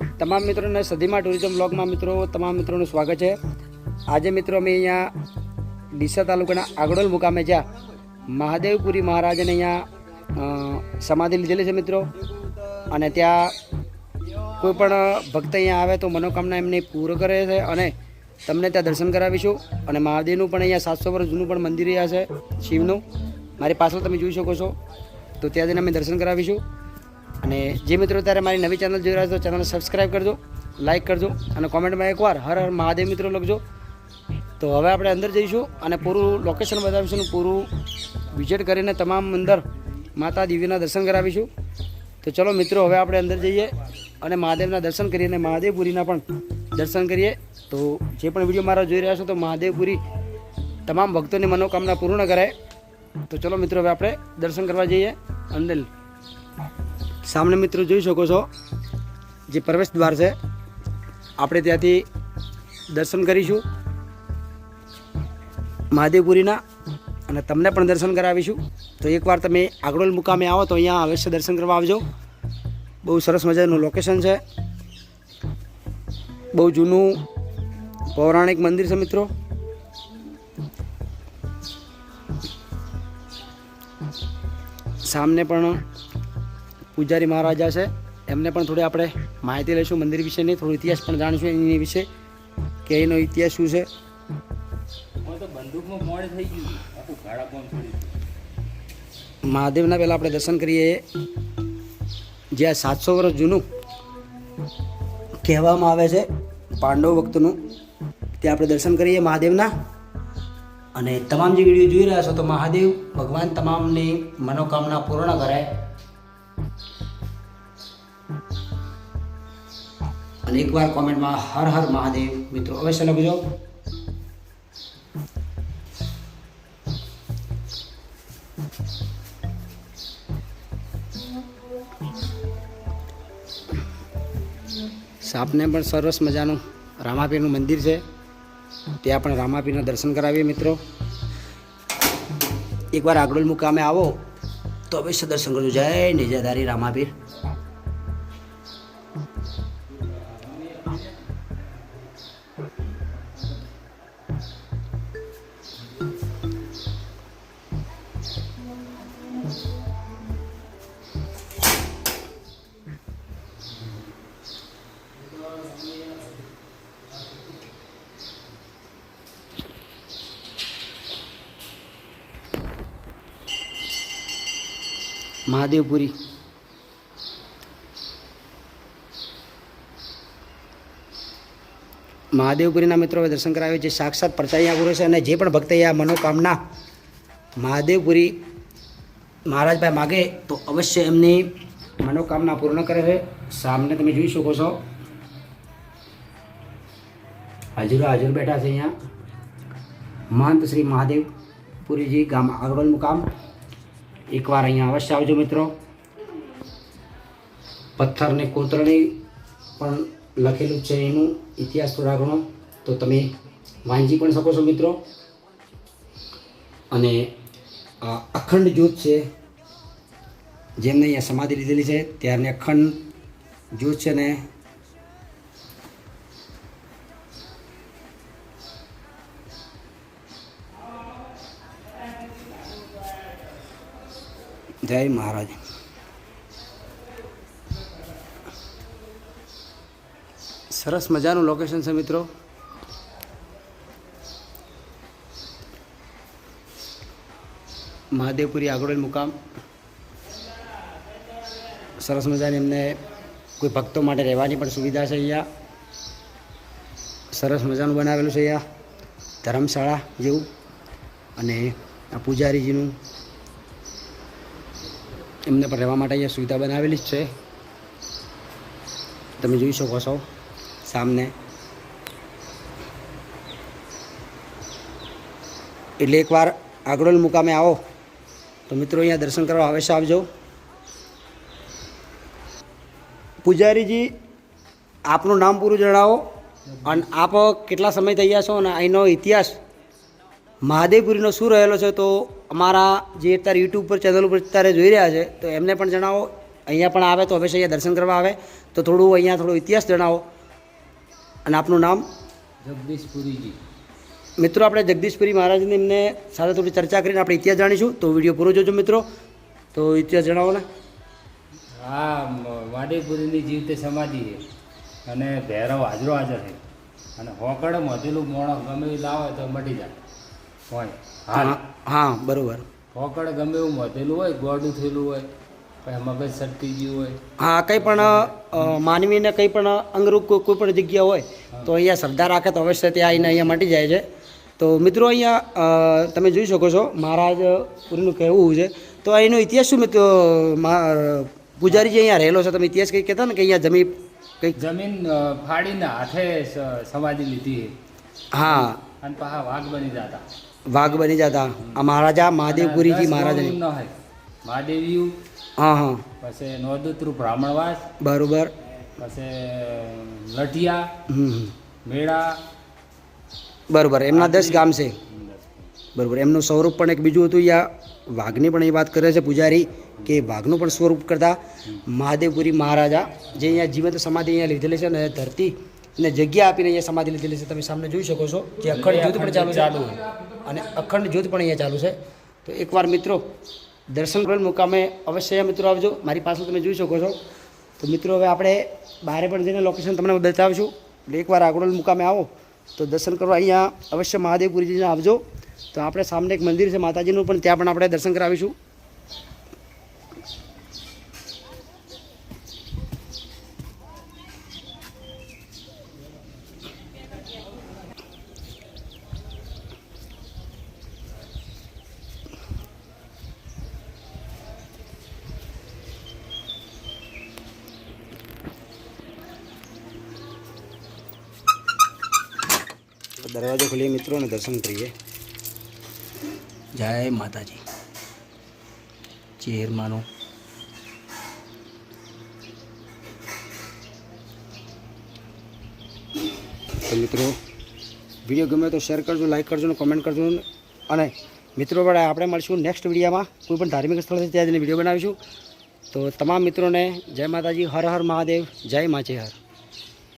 તમામ મિત્રોને સદીમાં ટુરિઝમ બ્લોગમાં મિત્રો તમામ મિત્રોનું સ્વાગત છે. આજે મિત્રો અમે અહીંયા ડીસા તાલુકાના આગળોલ મુકામે જ્યાં મહાદેવપુરી મહારાજને અહીંયા સમાધિ લીધેલી છે મિત્રો. અને ત્યાં કોઈ પણ ભક્ત અહીંયા આવે તો મનોકામના એમને પૂરો કરે છે અને તમને ત્યાં દર્શન કરાવીશું. અને મહાદેવનું પણ અહીંયા સાતસો વર્ષ જૂનું પણ મંદિર રહ્યા છે, શિવનું. મારી પાછળ તમે જોઈ શકો છો. તો ત્યાં જઈને અમે દર્શન કરાવીશું. અને જે મિત્રો ત્યારે મારી નવી ચેનલ જોઈ રહ્યા છો ચેનલ સબસ્ક્રાઈબ કરજો લાઇક કરજો અને કોમેન્ટમાં એકવાર હર હર મહાદેવ મિત્રો લખજો. તો હવે આપણે અંદર જઈશું અને પૂરું લોકેશન બતાવીશું પૂરું વિઝિટ કરીને તમામ અંદર માતા દેવીના દર્શન કરાવીશું. તો ચલો મિત્રો, હવે આપણે અંદર જઈએ અને મહાદેવના દર્શન કરીએ અને મહાદેવપુરીના પણ દર્શન કરીએ. તો જે પણ વીડિયો મારા જોઈ રહ્યા છો, તો મહાદેવપુરી તમામ ભક્તોની મનોકામના પૂર્ણ કરાય. તો ચલો મિત્રો, હવે આપણે દર્શન કરવા જઈએ. અંદર સામે મિત્રો જોઈ શકો છો, જે પ્રવેશ દ્વાર છે, આપણે ત્યાંથી દર્શન કરીશું, મહાદેવપુરીના, અને તમને પણ દર્શન કરાવીશું. તો એકવાર તમે આગળોલ મુકામે આવો, તો અહીંયા અવશ્ય દર્શન કરવા આવજો. બહુ સરસ મજાનું લોકેશન છે. બહુ જૂનું પૌરાણિક મંદિર છે મિત્રો. સામને પણ પૂજારી મહારાજા છે. એમને પણ થોડી આપણે માહિતી લઈશું મંદિર વિશેની થોડો ઇતિહાસ પણ જાણીશું એની વિશે કે એનો ઇતિહાસ શું છે. મહાદેવના પહેલાં આપણે દર્શન કરીએ. જે આ સાતસો વર્ષ જૂનું કહેવામાં આવે છે પાંડવ વખતનું ત્યાં આપણે દર્શન કરીએ મહાદેવના. અને તમામ જે વીડિયો જોઈ રહ્યા છો તો મહાદેવ ભગવાન તમામની મનોકામના પૂર્ણ કરે અને એકવાર કોમેન્ટમાં હર હર મહાદેવ. મિત્રો અવશ્ય લખજો સાપને પણ સરસ મજાનું રામાપીરનું મંદિર છે. ત્યાં પણ રામાપીરના દર્શન કરાવીએ મિત્રો. એકવાર આગળ મુકામે આવો, તો અવશ્ય દર્શન કરજો. જય નિજાધારી રામાપીર. મહાદેવપુરી મહાદેવપુરીના મિત્રો દર્શન કરાવે છે. સાક્ષાત પરચાઈ અહીંયા પૂરે છે અને જે પણ ભક્ત અહીંયા મનોકામના મહાદેવપુરી મહારાજભાઈ માગે તો અવશ્ય એમની મનોકામના પૂર્ણ કરે છે. સામને તમે જોઈ શકો છો. હાજરો હાજર બેઠા છે અહીંયા. મહંત શ્રી મહાદેવપુરીજી ગામ આગળ મુકામ એકવાર અહીંયા અવશ્ય આવજો મિત્રો. પથ્થરને કોતરણી પણ લખેલું છે એનું ઇતિહાસ થોડા ઘણો. તો તમે વાંચી પણ શકો છો મિત્રો. અને આ અખંડ જ્યોત છે, જેમને અહીંયા સમાધિ લીધેલી છે, ત્યારની અખંડ જ્યોત છે ને જય મહારાજ. સરસ મજાનું લોકેશન છે મિત્રો. મહાદેવપુરી આગળ મુકામ. સરસ મજાની એમને કોઈ ભક્તો માટે રહેવાની પણ સુવિધા છે અહીંયા. સરસ મજાનું બનાવેલું છે અહીંયા. ધર્મશાળા જેવું. અને આ પૂજારીજીનું એમને પણ રહેવા માટે અહીંયા સુવિધા બનાવેલી જ છે. તમે જોઈ શકો છો સામને. એટલે એકવાર આગળ મુકામે આવો. તો મિત્રો અહીંયા દર્શન કરવા અવશ્ય આવજો. પૂજારીજી, આપનું નામ પૂરું જણાવો. અને આપ કેટલા સમય થઈ ગયા છો અને અહીંનો ઇતિહાસ? મહાદેવપુરીનો શું રહેલો છે તો અમારા જે અત્યારે યુટ્યુબ પર ચેનલ ઉપર અત્યારે જોઈ રહ્યા છે તો એમને પણ જણાવો. અહીંયા પણ આવે તો હંમેશા અહીંયા દર્શન કરવા આવે. તો થોડું અહીંયા થોડો ઇતિહાસ જણાવો. અને આપનું નામ? જગદીશપુરીજી. મિત્રો આપણે જગદીશપુરી મહારાજની એમને સાથે થોડી ચર્ચા કરીને આપણે ઇતિહાસ જાણીશું. તો વીડિયો પૂરો જોજો મિત્રો. તો ઇતિહાસ જણાવો ને. હા વાડેપુરીની જીવતે સમાધિ છે. અને ભૈરવ હાજરો હાજર છે. અને હોકડ મધેલું મોણો ગમે લાવે તો મટી જાય. હોય. હા હા બરોબર. હોકડ ગમે એવું મધેલું હોય ગોડું થયેલું હોય પછી મગજ સરકી ગયું હોય. હા કંઈ પણ માનવીને કંઈ પણ અંગરૂપ કોઈ કોઈ પણ જગ્યા હોય તો અહીંયા શ્રદ્ધા રાખે તો અવશ્ય ત્યાં આવીને અહીંયા મટી જાય છે. તો મિત્રો અહીંયા તમે જોઈ શકો છો મહારાજ પુરીનું કહેવું છે. તો એનો ઇતિહાસ શું મિત્રો પૂજારી જે અહીંયા રહેલો છે તમે ઇતિહાસ કંઈક કહેતા ને કે અહીંયા જમીન કંઈક? જમીન ફાડીને હાથે સમાધિ લીધી. હા. અને પાછા વાઘ બની જતા. વાઘ બની જતા. આ મહારાજા મહાદેવપુરીજી મહારાજાની. હોય હા. હા પછી નોદુત્રુ બ્રાહ્મણવાસ. બરોબર. પછી લઠિયા. મેળા. બરોબર એમના દસ ગામ છે. બરોબર એમનું સ્વરૂપ પણ એક બીજું હતું. યા વાઘની પણ એ વાત કરે છે પૂજારી કે વાઘનું પણ સ્વરૂપ કરતા મહાદેવપુરી મહારાજા જે અહીંયા જીવંત સમાધિ અહીંયા લીધેલી છે ને ધરતી ને જગ્યા આપીને અહીંયા સમાધિ લીધેલી છે તમે સામે જોઈ શકો છો જે અખંડ જ્યોત પણ ચાલુ છે. અને અખંડ જ્યોત પણ અહીંયા ચાલુ છે. તો એકવાર મિત્રો દર્શન કરેલ મુકામે અવશ્ય મિત્રો આવજો. મારી પાસે તમે જોઈ શકો છો. તો મિત્રો હવે આપણે બહારે પણ જઈને લોકેશન તમને બતાવીશું. એટલે એકવાર આગળ મુકામે આવો. તો દર્શન કરવા અહીંયા અવશ્ય મહાદેવપુરીજીને આવજો. તો આપણે સામે એક મંદિર છે માતાજીનું પણ ત્યાં પણ આપણે દર્શન કરાવીશું. તો દરવાજો ખોલીએ મિત્રો અને દર્શન કરીએ. જય માતાજી. ચેરમાનો. તો મિત્રો વીડિયો ગમે તો શેર કરજો લાઈક કરજો ને કોમેન્ટ કરજો અને મિત્રો પણ આપણે મળીશું નેક્સ્ટ વિડીયોમાં. કોઈ પણ ધાર્મિક સ્થળ છે ત્યાં જઈને વીડિયો બનાવીશું. તો તમામ મિત્રોને જય માતાજી હર હર મહાદેવ જય માચે હર.